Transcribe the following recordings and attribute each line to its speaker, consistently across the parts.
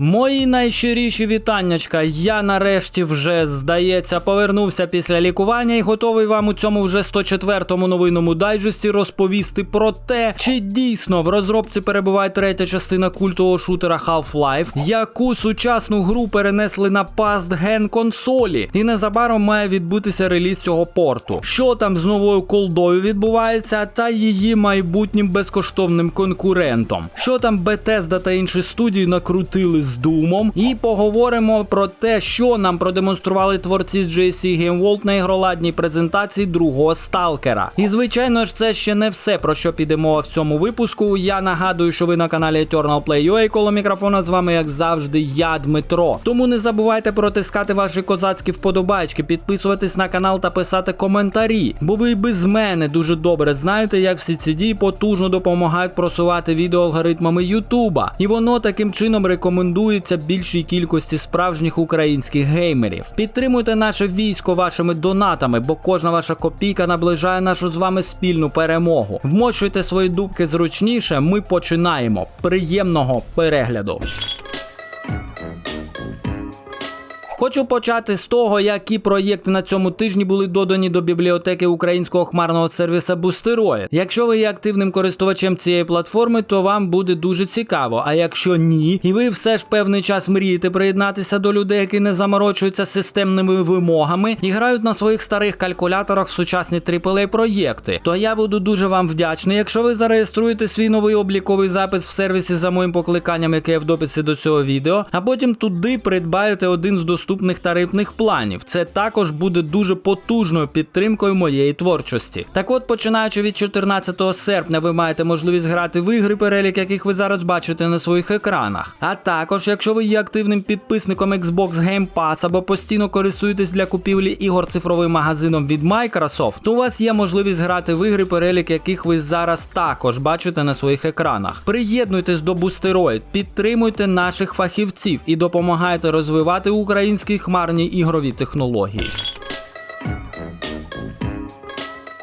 Speaker 1: Мої найщиріші вітаннячка. Я нарешті вже здається повернувся після лікування і готовий вам у цьому вже 104-му новинному дайджесті розповісти про те, чи дійсно в розробці перебуває третя частина культового шутера Half-Life, яку сучасну гру перенесли на past ген консолі, і незабаром має відбутися реліз цього порту. Що там з новою колдою відбувається, та її майбутнім безкоштовним конкурентом. Що там Bethesda та інші студії накрутили з Думом, і поговоримо про те, що нам продемонстрували творці з GSC Game World на ігроладній презентації другого сталкера. І звичайно ж, це ще не все про що піде мова в цьому випуску. Я нагадую, що ви на каналі Eternal Play UA, коло мікрофона з вами, як завжди, я Дмитро. Тому не забувайте протискати ваші козацькі вподобайки, підписуватись на канал та писати коментарі, бо ви без мене дуже добре знаєте, як всі ці дії потужно допомагають просувати відео алгоритмами Ютуба, і воно таким чином рекомендується більшій кількості справжніх українських геймерів. Підтримуйте наше військо вашими донатами, бо кожна ваша копійка наближає нашу з вами спільну перемогу. Вмочуйте свої дубки зручніше. Ми починаємо. Приємного перегляду. Хочу почати з того, які проєкти на цьому тижні були додані до бібліотеки українського хмарного сервіса Boosteroid. Якщо ви є активним користувачем цієї платформи, то вам буде дуже цікаво. А якщо ні, і ви все ж певний час мрієте приєднатися до людей, які не заморочуються системними вимогами і грають на своїх старих калькуляторах в сучасні AAA проєкти, то я буду дуже вам вдячний, якщо ви зареєструєте свій новий обліковий запис в сервісі за моїм покликанням, яке є в дописі до цього відео, а потім туди придбаєте один з доступних тарифних планів. Це також буде дуже потужною підтримкою моєї творчості. Так от, починаючи від 14 серпня, ви маєте можливість грати в ігри, перелік яких ви зараз бачите на своїх екранах. А також, якщо ви є активним підписником Xbox Game Pass або постійно користуєтесь для купівлі ігор цифровим магазином від Microsoft, то у вас є можливість грати в ігри, перелік яких ви зараз також бачите на своїх екранах. Приєднуйтесь до Boosteroid, підтримуйте наших фахівців і допомагайте розвивати українські хмарні ігрові технології.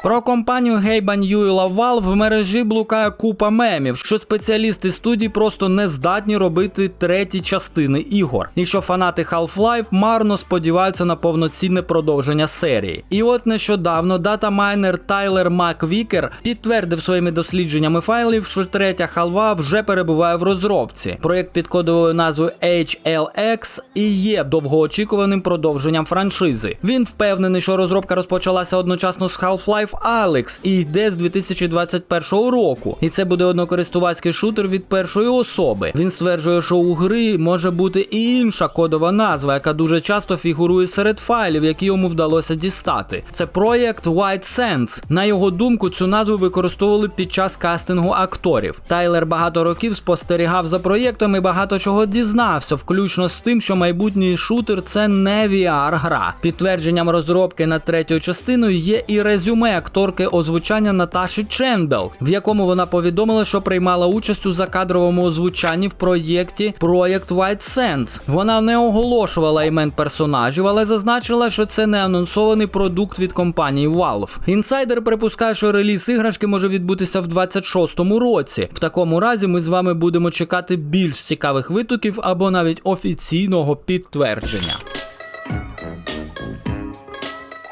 Speaker 1: Про компанію Гейба Ньюіла Valve в мережі блукає купа мемів, що спеціалісти студії просто не здатні робити треті частини ігор, і що фанати Half-Life марно сподіваються на повноцінне продовження серії. І от нещодавно датамайнер Тайлер Маквікер підтвердив своїми дослідженнями файлів, що третя халва вже перебуває в розробці. Проєкт під кодовою назвою HLX і є довгоочікуваним продовженням франшизи. Він впевнений, що розробка розпочалася одночасно з Half-Life Alex і йде з 2021 року. І це буде однокористувацький шутер від першої особи. Він стверджує, що у гри може бути і інша кодова назва, яка дуже часто фігурує серед файлів, які йому вдалося дістати. Це проєкт White Sands. На його думку, цю назву використовували під час кастингу акторів. Тайлер багато років спостерігав за проєктом і багато чого дізнався, включно з тим, що майбутній шутер це не VR-гра. Підтвердженням розробки над третьою частиною є і резюме акторки озвучання Наташі Чендел, в якому вона повідомила, що приймала участь у закадровому озвучанні в проєкті Проєкт White Sands. Вона не оголошувала імен персонажів, але зазначила, що це не анонсований продукт від компанії Valve. Інсайдер припускає, що реліз іграшки може відбутися в 26-му році. В такому разі ми з вами будемо чекати більш цікавих витоків або навіть офіційного підтвердження.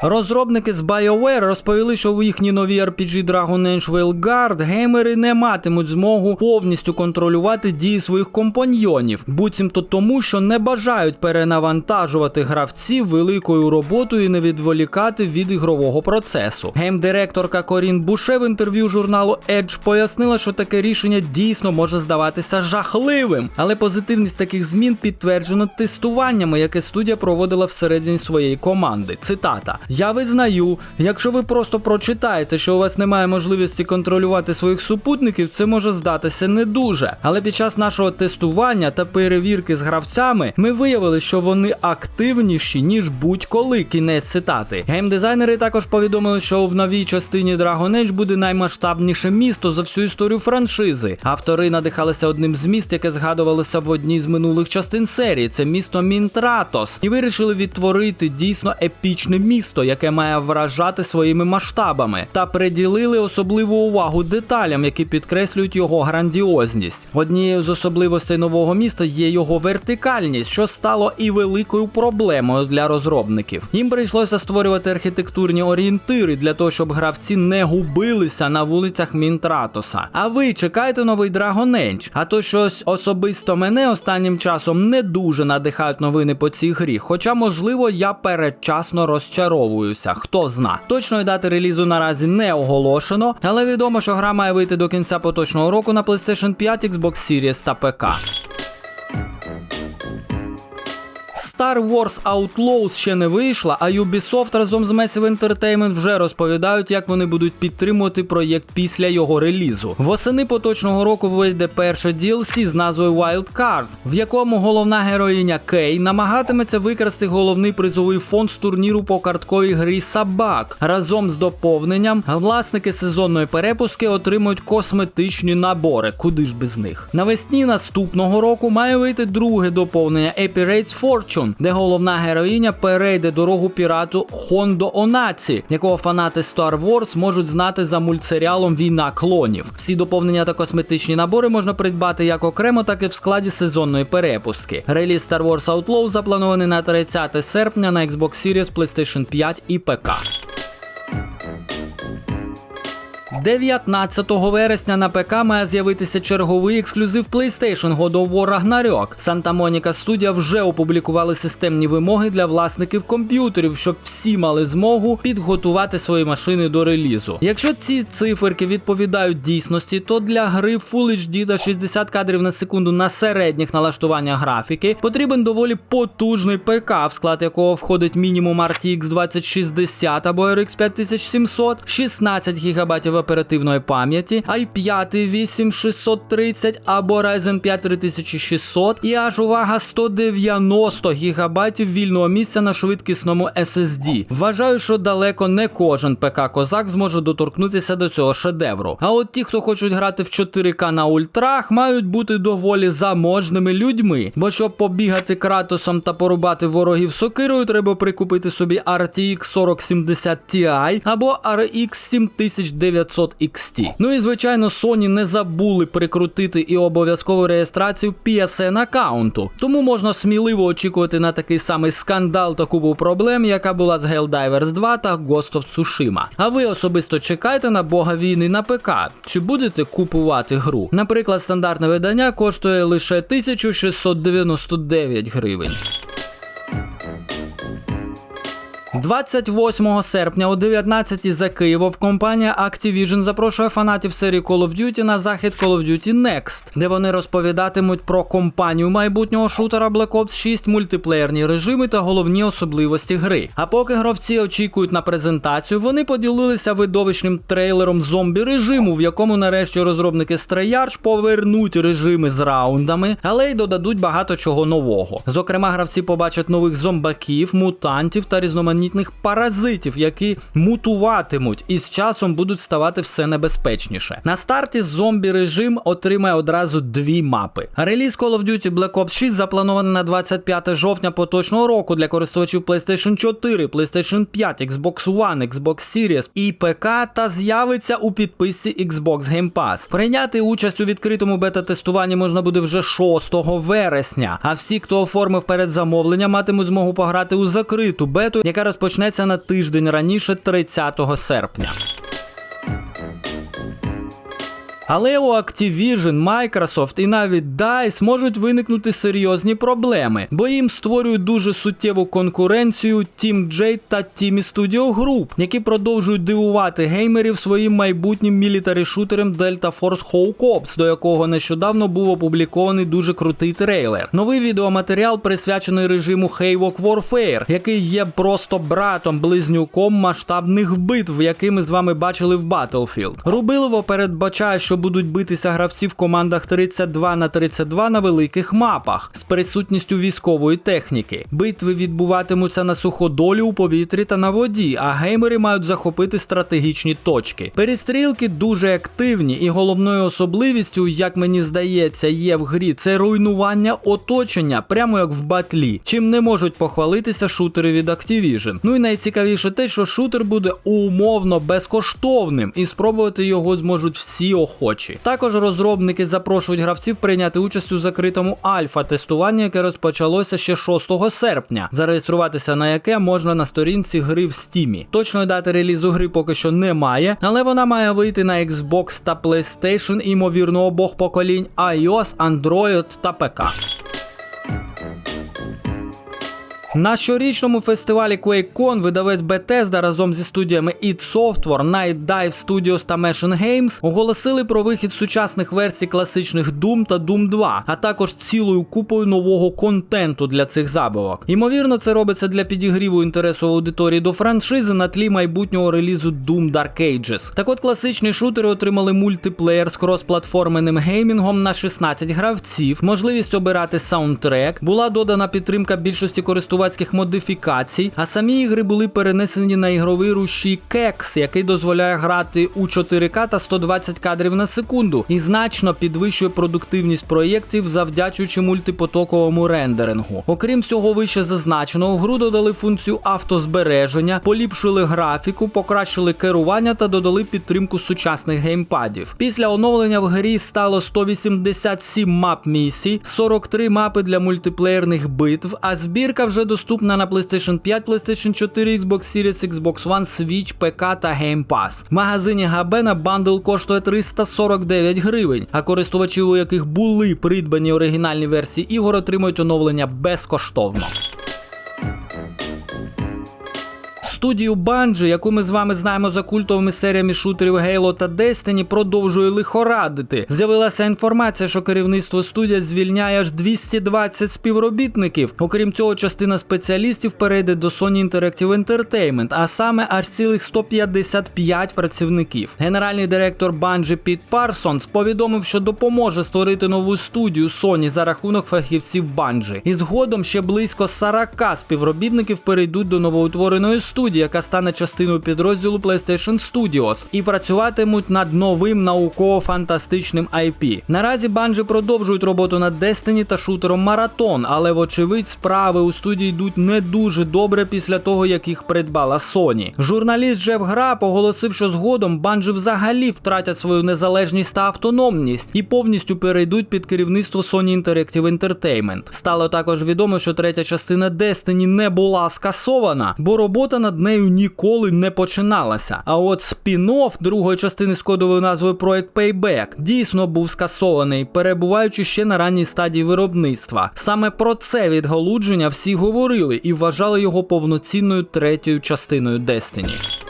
Speaker 1: Розробники з BioWare розповіли, що у їхній новій RPG Dragon Age Veilguard геймери не матимуть змогу повністю контролювати дії своїх компаньйонів, буцімто тому, що не бажають перенавантажувати гравців великою роботою і не відволікати від ігрового процесу. Геймдиректорка Корін Буше в інтерв'ю журналу Edge пояснила, що таке рішення дійсно може здаватися жахливим, але позитивність таких змін підтверджено тестуваннями, яке студія проводила всередині своєї команди. Цитата. Я визнаю, якщо ви просто прочитаєте, що у вас немає можливості контролювати своїх супутників, це може здатися не дуже. Але під час нашого тестування та перевірки з гравцями ми виявили, що вони активніші, ніж будь-коли. Кінець цитати. Геймдизайнери також повідомили, що в новій частині Dragon Age буде наймасштабніше місто за всю історію франшизи. Автори надихалися одним з міст, яке згадувалося в одній з минулих частин серії. Це місто Мінтратос, і вирішили відтворити дійсно епічне місто. Місто, яке має вражати своїми масштабами, та приділили особливу увагу деталям, які підкреслюють його грандіозність. Однією з особливостей нового міста є його вертикальність, що стало і великою проблемою для розробників. Їм прийшлося створювати архітектурні орієнтири для того, щоб гравці не губилися на вулицях Мінтратоса. А ви чекаєте новий Dragon Age? А то щось особисто мене останнім часом не дуже надихають новини по цій грі. Хоча, можливо, я передчасно розчаровуюся. Хто зна. Точної дати релізу наразі не оголошено, але відомо, що гра має вийти до кінця поточного року на PlayStation 5, Xbox Series та ПК. Star Wars Outlaws ще не вийшла, а Ubisoft разом з Massive Entertainment вже розповідають, як вони будуть підтримувати проєкт після його релізу. Восени поточного року вийде перше DLC з назвою Wild Card, в якому головна героїня Кей намагатиметься викрасти головний призовий фонд з турніру по картковій грі Собак. Разом з доповненням власники сезонної перепустки отримують косметичні набори, куди ж без них. Навесні наступного року має вийти друге доповнення Epirates Fortune, де головна героїня перейде дорогу пірату Хондо Онаці, якого фанати Star Wars можуть знати за мультсеріалом Війна клонів. Всі доповнення та косметичні набори можна придбати як окремо, так і в складі сезонної перепустки. Реліз Star Wars Outlaw запланований на 30 серпня на Xbox Series, PlayStation 5 і ПК. 19 вересня на ПК має з'явитися черговий ексклюзив PlayStation God of War Ragnarok. Santa Monica Studio вже опублікували системні вимоги для власників комп'ютерів, щоб всі мали змогу підготувати свої машини до релізу. Якщо ці циферки відповідають дійсності, то для гри Full HD та 60 кадрів на секунду на середніх налаштуваннях графіки потрібен доволі потужний ПК, в склад якого входить мінімум RTX 2060 або RX 5700, 16 ГБ оперативної пам'яті, i5 8630 або Ryzen 5 3600 і аж увага 190 ГБ вільного місця на швидкісному SSD. Вважаю, що далеко не кожен ПК Козак зможе доторкнутися до цього шедевру. А от ті, хто хочуть грати в 4К на ультрах, мають бути доволі заможними людьми. Бо щоб побігати кратосом та порубати ворогів сокирою, треба прикупити собі RTX 4070 Ti або RX 7900 XT. Ну і звичайно, Sony не забули прикрутити і обов'язкову реєстрацію PSN аккаунту. Тому можна сміливо очікувати на такий самий скандал та купу проблем, яка була з Helldivers 2 та Ghost of Tsushima. А ви особисто чекаєте на Бога війни на ПК? Чи будете купувати гру? Наприклад, стандартне видання коштує лише 1699 гривень. 28 серпня о 19 за Києвом компанія Activision запрошує фанатів серії Call of Duty на захід Call of Duty Next, де вони розповідатимуть про компанію майбутнього шутера Black Ops 6, мультиплеєрні режими та головні особливості гри. А поки гравці очікують на презентацію, вони поділилися видовищним трейлером зомбі режиму, в якому нарешті розробники Strayarch повернуть режими з раундами, але й додадуть багато чого нового. Зокрема, гравці побачать нових зомбаків, мутантів та різноманітних паразитів, які мутуватимуть і з часом будуть ставати все небезпечніше. На старті зомбі режим отримає одразу дві мапи. Реліз Call of Duty Black Ops 6 запланований на 25 жовтня поточного року для користувачів PlayStation 4, PlayStation 5, Xbox One, Xbox Series і ПК та з'явиться у підписці Xbox Game Pass. Прийняти участь у відкритому бета-тестуванні можна буде вже 6 вересня. А всі, хто оформив передзамовлення, матимуть змогу пограти у закриту бету, яка розпочнеться на тиждень раніше 30 серпня. Але у Activision, Microsoft і навіть DICE можуть виникнути серйозні проблеми, бо їм створюють дуже суттєву конкуренцію Team J та Team Studio Group, які продовжують дивувати геймерів своїм майбутнім мілітарі-шутером Delta Force Hawk Ops, до якого нещодавно був опублікований дуже крутий трейлер. Новий відеоматеріал присвячений режиму Haywock Warfare, який є просто братом близнюком масштабних битв, які ми з вами бачили в Battlefield. Рубилово передбачає, що що будуть битися гравці в командах 32 на 32 на великих мапах з присутністю військової техніки. Битви відбуватимуться на суходолі у повітрі та на воді, а геймери мають захопити стратегічні точки. Перестрілки дуже активні, і головною особливістю, як мені здається, є в грі це руйнування оточення, прямо як в батлі, чим не можуть похвалитися шутери від Activision. Ну і найцікавіше те, що шутер буде умовно безкоштовним, і спробувати його зможуть всі охочі. Також розробники запрошують гравців прийняти участь у закритому альфа-тестуванні, яке розпочалося ще 6 серпня, зареєструватися на яке можна на сторінці гри в Стімі. Точної дати релізу гри поки що немає, але вона має вийти на Xbox та PlayStation, ймовірно, обох поколінь iOS, Android та ПК. На щорічному фестивалі QuakeCon видавець Bethesda разом зі студіями id Software, Night Dive Studios та Machine Games оголосили про вихід сучасних версій класичних Doom та Doom 2, а також цілою купою нового контенту для цих забавок. Ймовірно, це робиться для підігріву інтересу аудиторії до франшизи на тлі майбутнього релізу Doom Dark Ages. Так от класичні шутери отримали мультиплеєр з кросплатформеним геймінгом на 16 гравців, можливість обирати саундтрек, була додана підтримка більшості користувачів модифікацій, а самі ігри були перенесені на ігровий рушій KEX, який дозволяє грати у 4К та 120 кадрів на секунду, і значно підвищує продуктивність проєктів, завдячуючи мультипотоковому рендерингу. Окрім всього вище зазначеного, гру додали функцію автозбереження, поліпшили графіку, покращили керування та додали підтримку сучасних геймпадів. Після оновлення в грі стало 187 мап місій, 43 мапи для мультиплеєрних битв, а збірка вже доступна на PlayStation 5, PlayStation 4, Xbox Series, Xbox One, Switch, ПК та Game Pass. В магазині Габена бандл коштує 349 гривень, а користувачі, у яких були придбані оригінальні версії ігор, отримують оновлення безкоштовно. Студію Bungie, яку ми з вами знаємо за культовими серіями шутерів Halo та Destiny, продовжує лихорадити. З'явилася інформація, що керівництво студія звільняє аж 220 співробітників. Окрім цього, частина спеціалістів перейде до Sony Interactive Entertainment, а саме аж цілих 155 працівників. Генеральний директор Bungie Піт Парсонс повідомив, що допоможе створити нову студію Sony за рахунок фахівців Bungie. І згодом ще близько 40 співробітників перейдуть до новоутвореної студії яка стане частиною підрозділу PlayStation Studios, і працюватимуть над новим науково-фантастичним IP. Наразі Bungie продовжують роботу над Destiny та шутером Маратон, але вочевидь справи у студії йдуть не дуже добре після того, як їх придбала Sony. Журналіст Джеф Грап оголосив, що згодом Bungie взагалі втратять свою незалежність та автономність і повністю перейдуть під керівництво Sony Interactive Entertainment. Стало також відомо, що третя частина Destiny не була скасована, бо робота над нею ніколи не починалася. А от спін-офф другої частини з кодовою назвою проект Payback дійсно був скасований, перебуваючи ще на ранній стадії виробництва. Саме про це відгалудження всі говорили і вважали його повноцінною третьою частиною Destiny.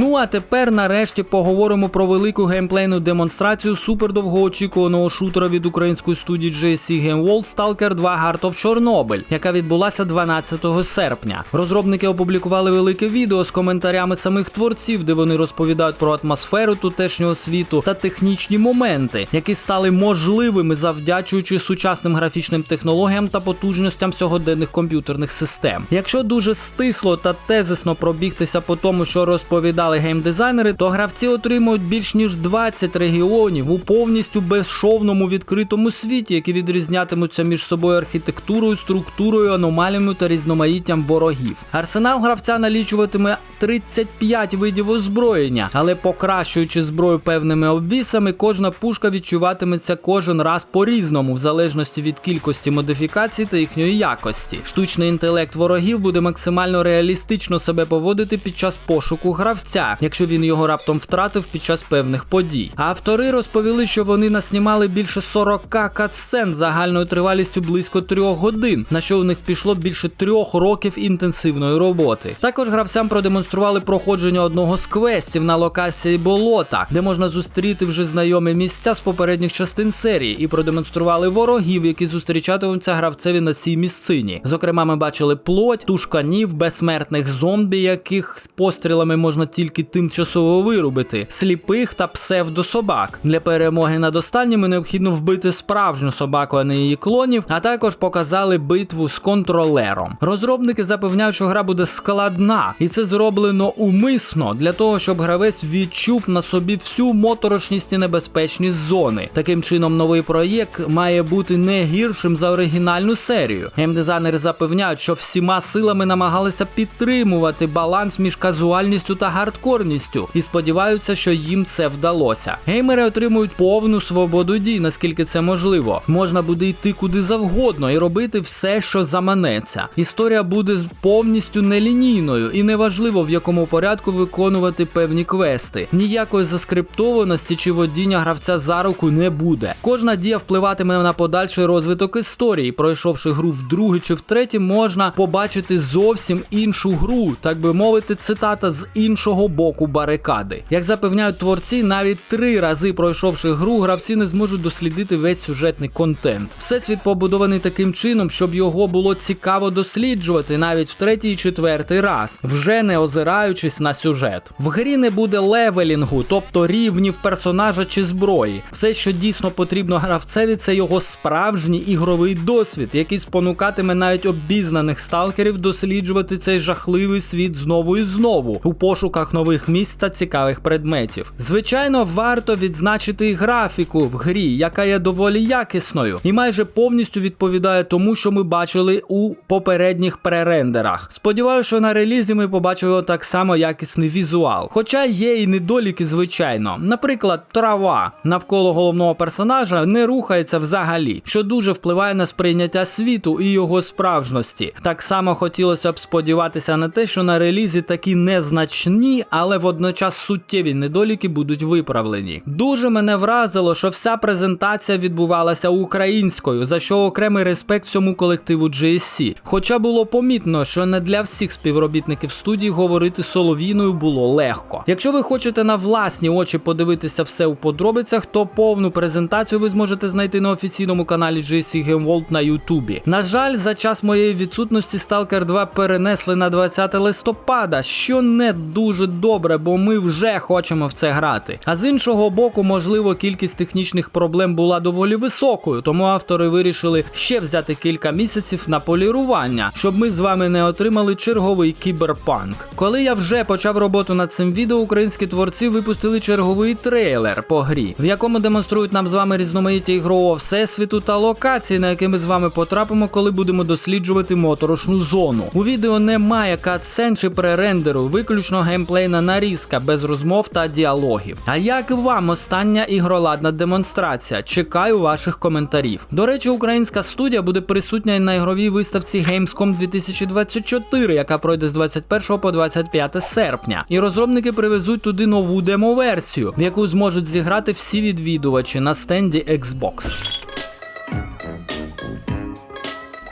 Speaker 1: Ну а тепер нарешті поговоримо про велику геймплейну демонстрацію супердовгоочікуваного шутера від української студії GSC Game World Stalker 2 Heart of Chernobyl, яка відбулася 12 серпня. Розробники опублікували велике відео з коментарями самих творців, де вони розповідають про атмосферу тутешнього світу та технічні моменти, які стали можливими завдячуючи сучасним графічним технологіям та потужностям сьогоденних комп'ютерних систем. Якщо дуже стисло та тезисно пробігтися по тому, що розповідали дали геймдизайнери, то гравці отримують більш ніж 20 регіонів у повністю безшовному відкритому світі, які відрізнятимуться між собою архітектурою, структурою, аномаліями та різноманіттям ворогів. Арсенал гравця налічуватиме 35 видів озброєння, але покращуючи зброю певними обвісами, кожна пушка відчуватиметься кожен раз по-різному, в залежності від кількості модифікацій та їхньої якості. Штучний інтелект ворогів буде максимально реалістично себе поводити під час пошуку гравця гравця, якщо він його раптом втратив під час певних подій. Автори розповіли, що вони наснімали більше 40 катсцен загальною тривалістю близько трьох годин, на що у них пішло більше трьох років інтенсивної роботи. Також гравцям продемонстрували проходження одного з квестів на локації болота, де можна зустріти вже знайомі місця з попередніх частин серії, і продемонстрували ворогів, які зустрічатимуться гравцеві на цій місцині. Зокрема, ми бачили плоть, тушканів, безсмертних зомбі, яких з пострілами можна тільки тимчасово вирубити сліпих та псевдособак. Для перемоги над останніми необхідно вбити справжню собаку, а не її клонів, а також показали битву з контролером. Розробники запевняють, що гра буде складна, і це зроблено умисно для того, щоб гравець відчув на собі всю моторошність і небезпечність зони. Таким чином, новий проєкт має бути не гіршим за оригінальну серію. Геймдизайнери запевняють, що всіма силами намагалися підтримувати баланс між казуальністю та хардкорністю, і сподіваються, що їм це вдалося. Геймери отримують повну свободу дій, наскільки це можливо. Можна буде йти куди завгодно і робити все, що заманеться. Історія буде повністю нелінійною, і неважливо в якому порядку виконувати певні квести. Ніякої заскриптованості чи водіння гравця за руку не буде. Кожна дія впливатиме на подальший розвиток історії. Пройшовши гру вдруге чи втретє, можна побачити зовсім іншу гру, так би мовити, цитата з іншого боку барикади. Як запевняють творці, навіть три рази пройшовши гру, гравці не зможуть дослідити весь сюжетний контент. Всесвіт побудований таким чином, щоб його було цікаво досліджувати навіть в третій і четвертий раз, вже не озираючись на сюжет. В грі не буде левелінгу, тобто рівнів персонажа чи зброї. Все, що дійсно потрібно гравцеві, це його справжній ігровий досвід, який спонукатиме навіть обізнаних сталкерів досліджувати цей жахливий світ знову і знову у пошуках нових місць та цікавих предметів. Звичайно, варто відзначити і графіку в грі, яка є доволі якісною і майже повністю відповідає тому, що ми бачили у попередніх пререндерах. Сподіваюся, що на релізі ми побачимо так само якісний візуал. Хоча є і недоліки, звичайно. Наприклад, трава навколо головного персонажа не рухається взагалі, що дуже впливає на сприйняття світу і його справжності. Так само хотілося б сподіватися на те, що на релізі такі незначні, але водночас суттєві недоліки будуть виправлені. Дуже мене вразило, що вся презентація відбувалася українською, за що окремий респект всьому колективу GSC. Хоча було помітно, що не для всіх співробітників студії говорити солов'їною було легко. Якщо ви хочете на власні очі подивитися все у подробицях, то повну презентацію ви зможете знайти на офіційному каналі GSC Game World на Ютубі. На жаль, за час моєї відсутності Stalker 2 перенесли на 20 листопада, що не дуже добре, бо ми вже хочемо в це грати. А з іншого боку, можливо, кількість технічних проблем була доволі високою, тому автори вирішили ще взяти кілька місяців на полірування, щоб ми з вами не отримали черговий кіберпанк. Коли я вже почав роботу над цим відео, українські творці випустили черговий трейлер по грі, в якому демонструють нам з вами різноманіття ігрового всесвіту та локації, на які ми з вами потрапимо, коли будемо досліджувати моторошну зону. У відео немає катсцен чи пререндеру, виключно геймплейна нарізка без розмов та діалогів. А як вам остання ігроладна демонстрація? Чекаю ваших коментарів. До речі, українська студія буде присутня і на ігровій виставці Gamescom 2024, яка пройде з 21 по 25 серпня. І розробники привезуть туди нову демо-версію, в яку зможуть зіграти всі відвідувачі на стенді Xbox.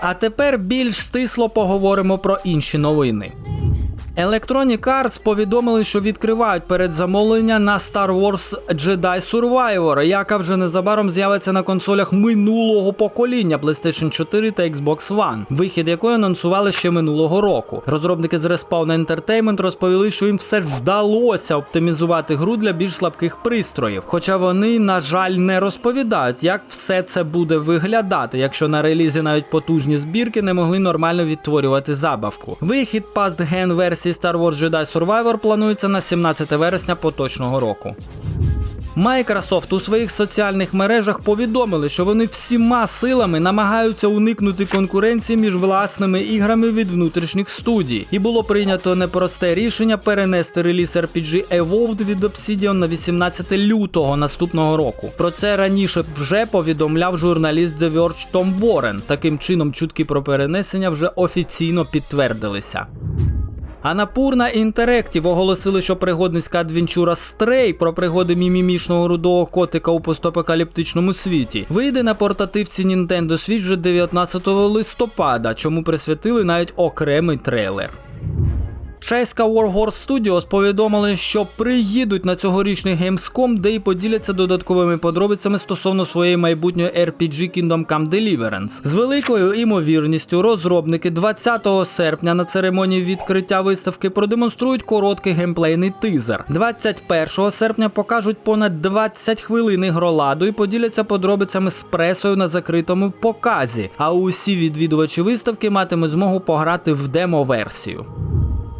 Speaker 1: А тепер більш стисло поговоримо про інші новини. Electronic Arts повідомили, що відкривають передзамовлення на Star Wars Jedi Survivor, яка вже незабаром з'явиться на консолях минулого покоління PlayStation 4 та Xbox One, вихід якої анонсували ще минулого року. Розробники з Respawn Entertainment розповіли, що їм все вдалося оптимізувати гру для більш слабких пристроїв. Хоча вони, на жаль, не розповідають, як все це буде виглядати, якщо на релізі навіть потужні збірки не могли нормально відтворювати забавку. Вихід Past Gen версії Star Wars Jedi Survivor планується на 17 вересня поточного року. Microsoft у своїх соціальних мережах повідомили, що вони всіма силами намагаються уникнути конкуренції між власними іграми від внутрішніх студій, і було прийнято непросте рішення перенести реліз RPG Evolved від Obsidian на 18 лютого наступного року. Про це раніше вже повідомляв журналіст The Verge Том Ворен. Таким чином, чутки про перенесення вже офіційно підтвердилися. А Напурна Interactive оголосили, що пригодницька адвенчура Стрей про пригоди мімімішного рудого котика у постапокаліптичному світі вийде на портативці Nintendo Switch вже 19 листопада, чому присвятили навіть окремий трейлер. Чеська Warhorse Studios повідомили, що приїдуть на цьогорічний Gamescom, де й поділяться додатковими подробицями стосовно своєї майбутньої RPG Kingdom Come Deliverance. З великою імовірністю розробники 20 серпня на церемонії відкриття виставки продемонструють короткий геймплейний тизер. 21 серпня покажуть понад 20 хвилин ігроладу і поділяться подробицями з пресою на закритому показі. А усі відвідувачі виставки матимуть змогу пограти в демо-версію.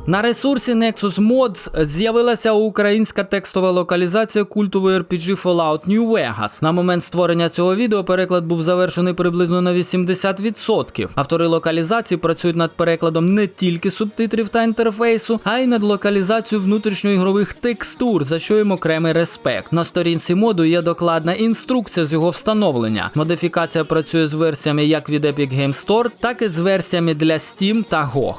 Speaker 1: На ресурсі Nexus Mods з'явилася українська текстова локалізація культової RPG Fallout New Vegas. На момент створення цього відео переклад був завершений приблизно на 80%. Автори локалізації працюють над перекладом не тільки субтитрів та інтерфейсу, а й над локалізацією внутрішньоігрових текстур, за що їм окремий респект. На сторінці моду є докладна інструкція з його встановлення. Модифікація працює з версіями як від Epic Game Store, так і з версіями для Steam та GOG.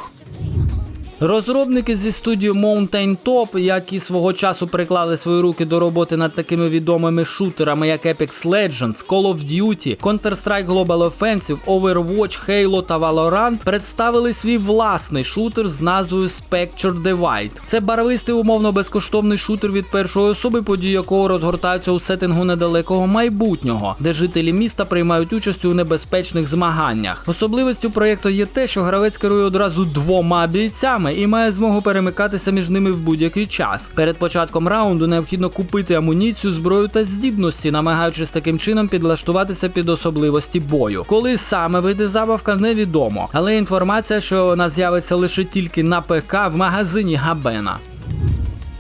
Speaker 1: Розробники зі студії Mountain Top, які свого часу приклали свої руки до роботи над такими відомими шутерами, як Apex Legends, Call of Duty, Counter-Strike Global Offensive, Overwatch, Halo та Valorant, представили свій власний шутер з назвою Spectre Divide. Це барвистий умовно безкоштовний шутер від першої особи, події якого розгортаються у сеттингу недалекого майбутнього, де жителі міста приймають участь у небезпечних змаганнях. Особливістю проєкту є те, що гравець керує одразу двома бійцями і має змогу перемикатися між ними в будь-який час. Перед початком раунду необхідно купити амуніцію, зброю та здібності, намагаючись таким чином підлаштуватися під особливості бою. Коли саме вийде забавка, невідомо, але інформація, що вона з'явиться лише тільки на ПК в магазині Габена.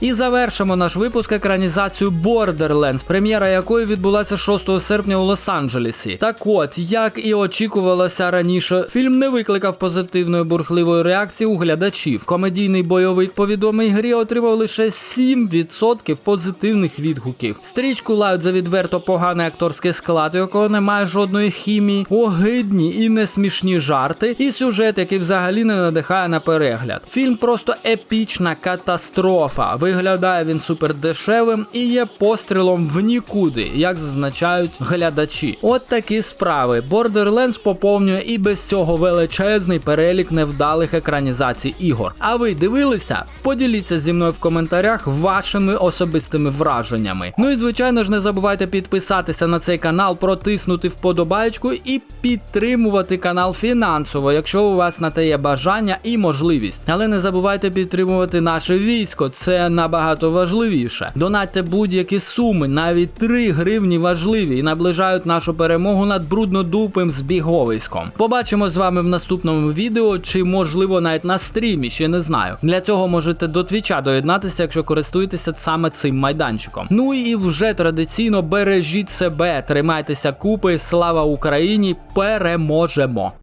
Speaker 1: І завершимо наш випуск екранізацію Borderlands, прем'єра якої відбулася 6 серпня у Лос-Анджелесі. Так от, як і очікувалося раніше, фільм не викликав позитивної бурхливої реакції у глядачів. Комедійний бойовик по відомій грі отримав лише 7% позитивних відгуків. Стрічку лають за відверто поганий акторський склад, у якого немає жодної хімії, огидні і несмішні жарти, і сюжет, який взагалі не надихає на перегляд. Фільм просто епічна катастрофа. Виглядає він супер дешевим і є пострілом в нікуди, як зазначають глядачі. От такі справи. Borderlands поповнює і без цього величезний перелік невдалих екранізацій ігор. А ви дивилися? Поділіться зі мною в коментарях вашими особистими враженнями. Ну і звичайно ж не забувайте підписатися на цей канал, протиснути вподобайку і підтримувати канал фінансово, якщо у вас на те є бажання і можливість. Але не забувайте підтримувати наше військо. Це набагато важливіше. Донатьте будь-які суми, навіть 3 гривні важливі і наближають нашу перемогу над бруднодупим збіговиськом. Побачимо з вами в наступному відео, чи можливо навіть на стрімі, ще не знаю. Для цього можете до твіча доєднатися, якщо користуєтеся саме цим майданчиком. Ну і вже традиційно бережіть себе, тримайтеся купи, слава Україні! Переможемо!